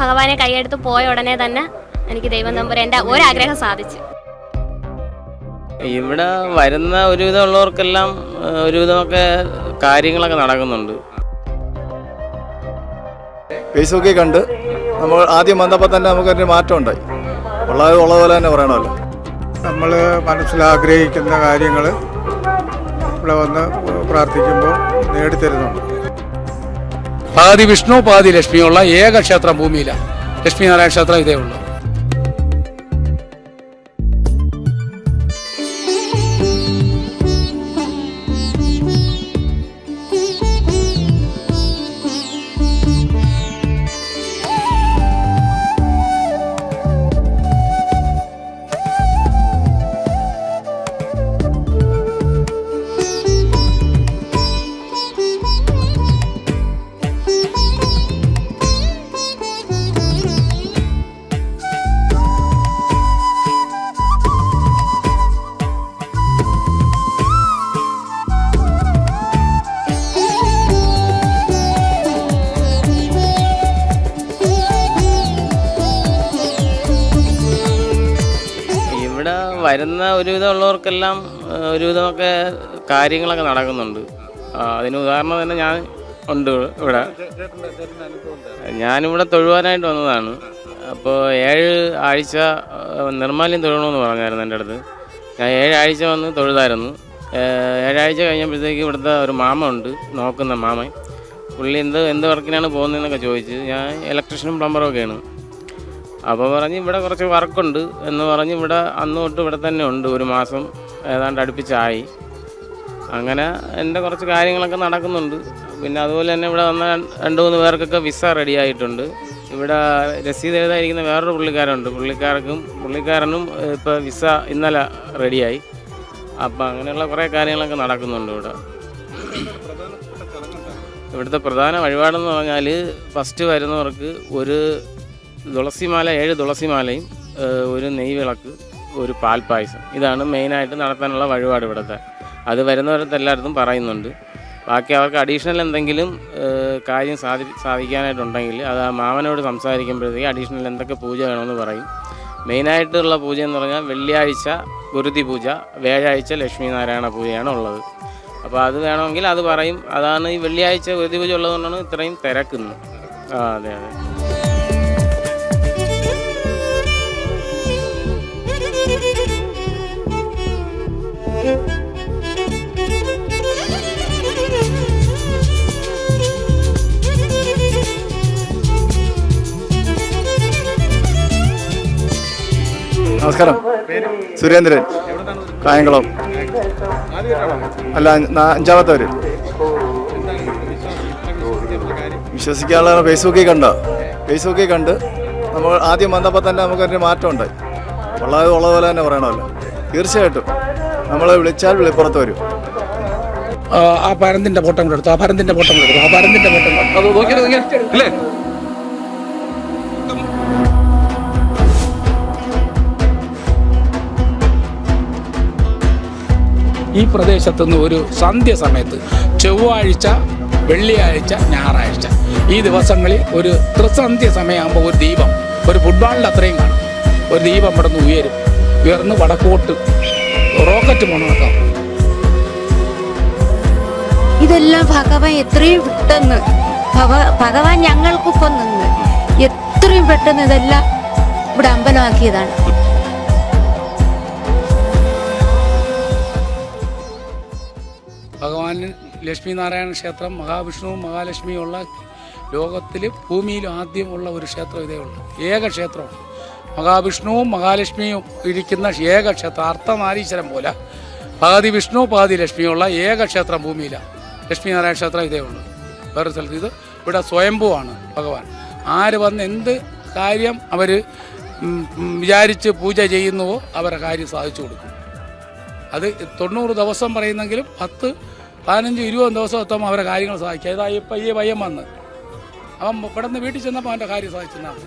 ഭഗവാനെ കൈയെടുത്ത് പോയ ഉടനെ തന്നെ എനിക്ക് ദൈവം നമ്പർ എന്റെ ഒരാഗ്രഹം സാധിച്ചു. ഇവിടെ വരുന്ന ഒരുവിധം ഉള്ളവർക്കെല്ലാം ഒരുവിധമൊക്കെ കാര്യങ്ങളൊക്കെ നടക്കുന്നുണ്ട്. ഫേസ്ബുക്കിൽ കണ്ട് നമ്മൾ ആദ്യം വന്നപ്പോൾ തന്നെ നമുക്കൊരു മാറ്റം ഉണ്ടായി ഉള്ളത് ഉള്ള പോലെ തന്നെ പറയണമല്ലോ. നമ്മൾ മനസ്സിലാഗ്രഹിക്കുന്ന കാര്യങ്ങൾ ഇവിടെ വന്ന് പ്രാർത്ഥിക്കുമ്പോൾ നേടിത്തരുന്നുണ്ട്. പാതി വിഷ്ണു പാതി ലക്ഷ്മിയുള്ള ഏക ക്ഷേത്രം ഭൂമിയിലാണ്. ലക്ഷ്മി നാരായണ ക്ഷേത്രം ഇതേ ഉള്ളൂ. ഇവിടെ വരുന്ന ഒരുവിധം ഉള്ളവർക്കെല്ലാം ആ, ഒരുവിധമൊക്കെ കാര്യങ്ങളൊക്കെ നടക്കുന്നുണ്ട്. അതിന് ഉദാഹരണം തന്നെ ഞാൻ ഉണ്ട് ഇവിടെ. ഞാനിവിടെ തൊഴുവാനായിട്ട് വന്നതാണ്. അപ്പോൾ ഏഴ് ആഴ്ച നിർമ്മാല്യം തൊഴണമെന്ന് പറഞ്ഞായിരുന്നു എന്റെ അടുത്ത്. ഞാൻ ഏഴാഴ്ച വന്ന് തൊഴുതായിരുന്നു. ഏഴാഴ്ച കഴിഞ്ഞപ്പോഴത്തേക്ക് ഇവിടുത്തെ ഒരു മാമ ഉണ്ട് നോക്കുന്ന മാമൻ. പുള്ളി എന്ത് എന്ത് വർക്കിനാണ് പോകുന്നതെന്നൊക്കെ ചോദിച്ച് ഞാൻ ഇലക്ട്രീഷ്യനും പ്ലംബറും ഒക്കെയാണ്. അപ്പോൾ പറഞ്ഞ് ഇവിടെ കുറച്ച് വർക്കുണ്ട് എന്ന് പറഞ്ഞ് ഇവിടെ അന്ന് തൊട്ട് ഇവിടെ തന്നെ ഉണ്ട് ഒരു മാസം ഏതാണ്ട് അടുപ്പിച്ചായി. അങ്ങനെ എന്റെ കുറച്ച് കാര്യങ്ങളൊക്കെ നടക്കുന്നുണ്ട്. പിന്നെ അതുപോലെ തന്നെ ഇവിടെ വന്ന രണ്ട് മൂന്ന് പേർക്കൊക്കെ വിസ റെഡി ആയിട്ടുണ്ട്. ഇവിടെ രസീത് എഴുതായിരിക്കുന്ന വേറൊരു പുള്ളിക്കാരുണ്ട് പുള്ളിക്കാർക്കും പുള്ളിക്കാരനും ഇപ്പോൾ വിസ ഇന്നലെ റെഡിയായി അപ്പം അങ്ങനെയുള്ള കുറേ കാര്യങ്ങളൊക്കെ നടക്കുന്നുണ്ട് ഇവിടെ. ഇവിടുത്തെ പ്രധാന വഴിപാടെന്ന് പറഞ്ഞാൽ ഫസ്റ്റ് വരുന്നവർക്ക് ഒരു തുളസിമാല ഏഴ് തുളസിമാലയും ഒരു നെയ് വിളക്ക് ഒരു പാൽപ്പായസം. ഇതാണ് മെയിനായിട്ട് നടത്താനുള്ള വഴിപാട് ഇവിടുത്തെ. അത് വരുന്നവരത്ത് എല്ലായിടത്തും പറയുന്നുണ്ട്. ബാക്കി അവർക്ക് അഡീഷണൽ എന്തെങ്കിലും കാര്യം സാധി സാധിക്കാനായിട്ടുണ്ടെങ്കിൽ അത് ആ മാമനോട് സംസാരിക്കുമ്പോഴത്തേക്ക് അഡീഷണൽ എന്തൊക്കെ പൂജ വേണമെന്ന് പറയും. മെയിനായിട്ടുള്ള പൂജ എന്ന് പറഞ്ഞാൽ വെള്ളിയാഴ്ച ഗുരുതി പൂജ വ്യാഴാഴ്ച ലക്ഷ്മി നാരായണ പൂജയാണ് ഉള്ളത്. അപ്പോൾ അത് വേണമെങ്കിൽ അത് പറയും. അതാണ് ഈ വെള്ളിയാഴ്ച ഗുരുതി പൂജ ഉള്ളതുകൊണ്ടാണ് ഇത്രയും തിരക്കുന്നത്. ആ അതെ അതെ. നമസ്കാരം. സുരേന്ദ്രൻ. കായംകുളം. അല്ല അഞ്ചാമത്തവര്. വിശ്വസിക്കാനുള്ള ഫേസ്ബുക്കിൽ കണ്ട? ഫേസ്ബുക്കിൽ കണ്ട് നമ്മൾ ആദ്യം വന്നപ്പോൾ തന്നെ നമുക്കൊരു മാറ്റം ഉണ്ടായി ഉള്ളത് ഉള്ളതുപോലെ പോലെ തന്നെ പറയണമല്ലോ. തീർച്ചയായിട്ടും. നമ്മൾ വിളിച്ചാൽ വിളിപ്പുറത്ത് വരും. ആ, പരന്തിന്റെ ഫോട്ടോ കൂടെ എടുത്തു ആ പരന്തിന്റെ ഫോട്ടോ കൂടെ എടുത്തു ആ പരന്തിന്റെ ഫോട്ടോ. അല്ലേ ഈ പ്രദേശത്തു നിന്ന് ഒരു സന്ധ്യ സമയത്ത് ചൊവ്വാഴ്ച വെള്ളിയാഴ്ച ഞായറാഴ്ച. ഈ ദിവസങ്ങളിൽ ഒരു ത്രിസന്ധ്യ സമയമാകുമ്പോൾ ഒരു ദീപം ഒരു ഫുട്ബോളിന്റെ അത്രയും കാണും. ഒരു ദീപം ഇവിടെ നിന്ന് ഉയരും. ഉയർന്ന് വടക്കോട്ട് റോക്കറ്റ് പോണക്കാം ഇതെല്ലാം ഭഗവാൻ എത്രയും പെട്ടെന്ന് ഭഗ- ഭഗവാൻ ഞങ്ങൾക്കൊപ്പം നിന്ന് എത്രയും പെട്ടെന്ന് ഇതെല്ലാം ഇവിടെ അമ്പലമാക്കിയതാണ്. ഭഗവാൻ ലക്ഷ്മി നാരായണ ക്ഷേത്രം മഹാവിഷ്ണുവും മഹാലക്ഷ്മിയും ഉള്ള ലോകത്തിൽ ഭൂമിയിൽ ആദ്യമുള്ള ഒരു ക്ഷേത്രം ഇതേ ഉള്ളൂ. ഏക ക്ഷേത്രമാണ്. മഹാവിഷ്ണുവും മഹാലക്ഷ്മിയും ഇരിക്കുന്ന ഏക ക്ഷേത്രം അർത്ഥനാരീശ്വരം പോലെ പകുതി വിഷ്ണു പകുതി ലക്ഷ്മിയുള്ള ഏക ക്ഷേത്രം ഭൂമിയിലാണ് ലക്ഷ്മിനാരായണ ക്ഷേത്രം ഇതേ ഉള്ളൂ. വേറെ സ്ഥലത്ത് ഇത് ഇവിടെ സ്വയംഭൂവാണ് ഭഗവാൻ. ആര് വന്ന് എന്ത് കാര്യം അവർ വിചാരിച്ച് പൂജ ചെയ്യുന്നുവോ അവരുടെ കാര്യം സാധിച്ചു കൊടുക്കും. അത് തൊണ്ണൂറ് ദിവസം പറയുന്നെങ്കിലും പത്ത് പതിനഞ്ച് ഇരുപത് ദിവസം എത്തുമ്പോൾ അവരുടെ കാര്യങ്ങൾ സാധിക്കുക ഇതാ ഇപ്പം ഈ പയ്യൻ വന്ന്? അവൻ ഇവിടെ നിന്ന് വീട്ടിൽ ചെന്നപ്പോൾ അവന്റെ കാര്യം സാധിച്ചെന്നാണ്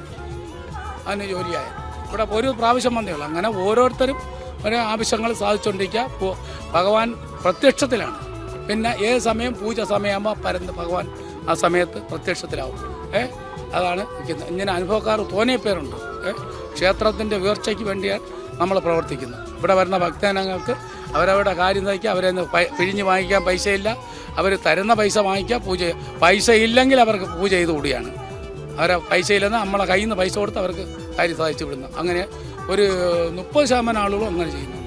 അവന് ജോലിയായ. ഇവിടെ ഒരു പ്രാവശ്യം വന്നേ ഉള്ളൂ. അങ്ങനെ ഓരോരുത്തരും ഒരു ആവശ്യങ്ങൾ സാധിച്ചുകൊണ്ടിരിക്കുക ഭഗവാൻ പ്രത്യക്ഷത്തിലാണ്. പിന്നെ ഏത് സമയം പൂജ സമയമാകുമ്പോൾ പരന്ന് ഭഗവാൻ ആ സമയത്ത് പ്രത്യക്ഷത്തിലാവും. ഏ അതാണ് നിൽക്കുന്നത്. ഇങ്ങനെ അനുഭവക്കാർ തോന്നിയ പേരുണ്ട്. ഏ ക്ഷേത്രത്തിന്റെ ഉയർച്ചയ്ക്ക് വേണ്ടിയാണ് നമ്മൾ പ്രവർത്തിക്കുന്നത്. ഇവിടെ വരുന്ന ഭക്തജനങ്ങൾക്ക് അവരവരുടെ കാര്യം നയിക്കുക അവരെ പിഴിഞ്ഞ് വാങ്ങിക്കാൻ പൈസയില്ല. അവർ തരുന്ന പൈസ വാങ്ങിക്കുക പൂജ പൈസ ഇല്ലെങ്കിൽ അവർക്ക് പൂജ ചെയ്ത് കൂടിയാണ് അവരെ പൈസ ഇല്ലെന്ന് നമ്മളെ കയ്യിൽ നിന്ന് പൈസ കൊടുത്ത് അവർക്ക് കാര്യം സാധിച്ചു വിടുന്നു. അങ്ങനെ ഒരു മുപ്പത് ശതമാനം ആളുകളും അങ്ങനെ ചെയ്യുന്നുണ്ട്.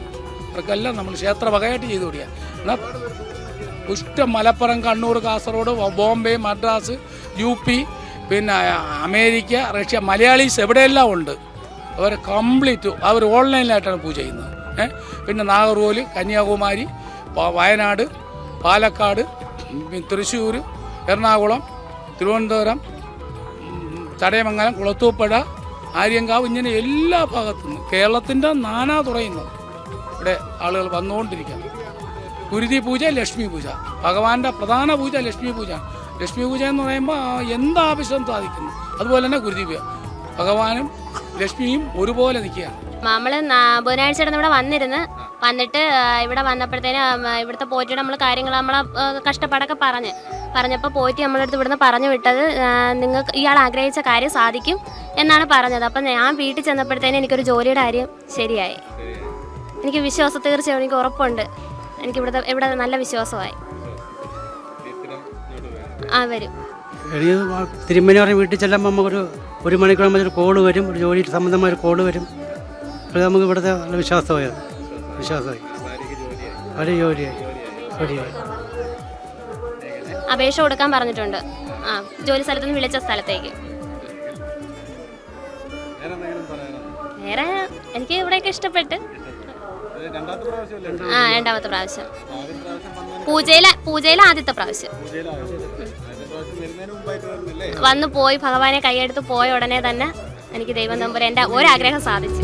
അവർക്കെല്ലാം നമ്മൾ ക്ഷേത്ര വകയായിട്ട് ചെയ്തു കൂടിയ എന്നാൽ ഇഷ്ടം മലപ്പുറം കണ്ണൂർ കാസർഗോഡ് ബോംബെ മദ്രാസ് യു പി പിന്നെ അമേരിക്ക റഷ്യ മലയാളീസ് എവിടെയെല്ലാം ഉണ്ട്. അവർ കംപ്ലീറ്റ് അവർ ഓൺലൈനിലായിട്ടാണ് പൂജ ചെയ്യുന്നത്. പിന്നെ നാഗർകോൽ കന്യാകുമാരി വയനാട് പാലക്കാട് തൃശ്ശൂർ എറണാകുളം തിരുവനന്തപുരം ഉം, ചടയമംഗലം കുളത്തൂപ്പുഴ ആര്യങ്കാവ് ഇങ്ങനെ എല്ലാ ഭാഗത്തു നിന്നും കേരളത്തിന്റെ നാനാ തുറയുന്നു ഇവിടെ ആളുകൾ വന്നുകൊണ്ടിരിക്കുകയാണ്. കുരുതി പൂജ ലക്ഷ്മി പൂജ. ഭഗവാന്റെ പ്രധാന പൂജ ലക്ഷ്മി പൂജ ലക്ഷ്മി പൂജ എന്ന് പറയുമ്പോൾ എന്താവശ്യം സാധിക്കുന്നു? അതുപോലെ തന്നെ കുരുതി പൂജ. ഭഗവാനും ലക്ഷ്മിയും ഒരുപോലെ നിൽക്കുകയാണ്. നമ്മൾ ബുധനാഴ്ച ഇവിടെ വന്നിരുന്ന് വന്നിട്ട് ഇവിടെ വന്നപ്പോഴത്തേന് ഇവിടുത്തെ പോറ്റിയുടെ നമ്മൾ കാര്യങ്ങൾ നമ്മളെ കഷ്ടപ്പാടൊക്കെ പറഞ്ഞ്. പറഞ്ഞപ്പോൾ പോയിട്ട് നമ്മളെ അടുത്ത് ഇവിടുന്ന് പറഞ്ഞു വിട്ടത് നിങ്ങൾക്ക് ഇയാൾ ആഗ്രഹിച്ച കാര്യം സാധിക്കും എന്നാണ് പറഞ്ഞത്. അപ്പം ഞാൻ വീട്ടിൽ ചെന്നപ്പോഴത്തേനും എനിക്കൊരു ജോലിയുടെ കാര്യം ശരിയായി. എനിക്ക് വിശ്വാസ തീർച്ചയായും എനിക്ക് ഉറപ്പുണ്ട്. എനിക്ക് ഇവിടുത്തെ ഇവിടെ നല്ല വിശ്വാസമായി. ആ വരും. പറഞ്ഞ് വീട്ടിൽ ചെല്ലുമ്പോൾ നമുക്കൊരു ഒരു മണിക്കൂർ ഒരു കോൾ വരും ഒരു ജോലി സംബന്ധമായ ഒരു കോൾ വരും. അപ്പോൾ നമുക്ക് ഇവിടുത്തെ വിശ്വാസമായി. വിശ്വാസമായി. ഒരു ജോലിയായി ജോലിയായി. അപേക്ഷ കൊടുക്കാൻ പറഞ്ഞിട്ടുണ്ട്. ആ ജോലി സ്ഥലത്ത് നിന്ന് വിളിച്ച സ്ഥലത്തേക്ക്. വേറെ എനിക്ക് ഇവിടെയൊക്കെ ഇഷ്ടപ്പെട്ട്. ആ രണ്ടാമത്തെ പ്രാവശ്യം. പൂജയിലെ പൂജയിലെ ആദ്യത്തെ പ്രാവശ്യം. വന്നു പോയി ഭഗവാനെ കൈയെടുത്ത് പോയ ഉടനെ തന്നെ എനിക്ക് ദൈവം നമ്പർ എന്റെ ഒരാഗ്രഹം സാധിച്ചു.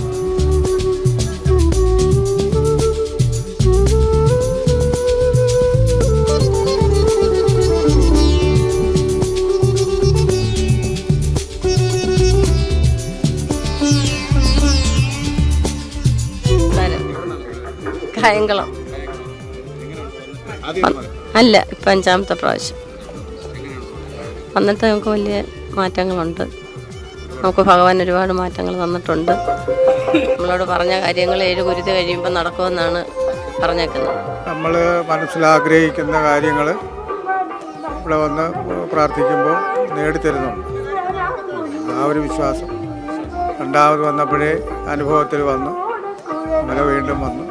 കായംകുളം അല്ല ഇപ്പം അഞ്ചാമത്തെ പ്രാവശ്യം. വന്നിട്ട് നമുക്ക് വലിയ മാറ്റങ്ങളുണ്ട്. നമുക്ക് ഭഗവാൻ ഒരുപാട് മാറ്റങ്ങൾ തന്നിട്ടുണ്ട്. നമ്മളോട് പറഞ്ഞ കാര്യങ്ങൾ ഏഴ് കുരുതി കഴിയുമ്പോൾ നടക്കുമെന്നാണ് പറഞ്ഞേക്കുന്നത്. നമ്മൾ മനസ്സിലാഗ്രഹിക്കുന്ന കാര്യങ്ങൾ ഇവിടെ വന്ന് പ്രാർത്ഥിക്കുമ്പോൾ നേടിത്തരുന്നുണ്ട്. ആ ഒരു വിശ്വാസം. രണ്ടാമത് വന്നപ്പോഴേ അനുഭവത്തിൽ വന്നു. അങ്ങനെ വീണ്ടും വന്നു.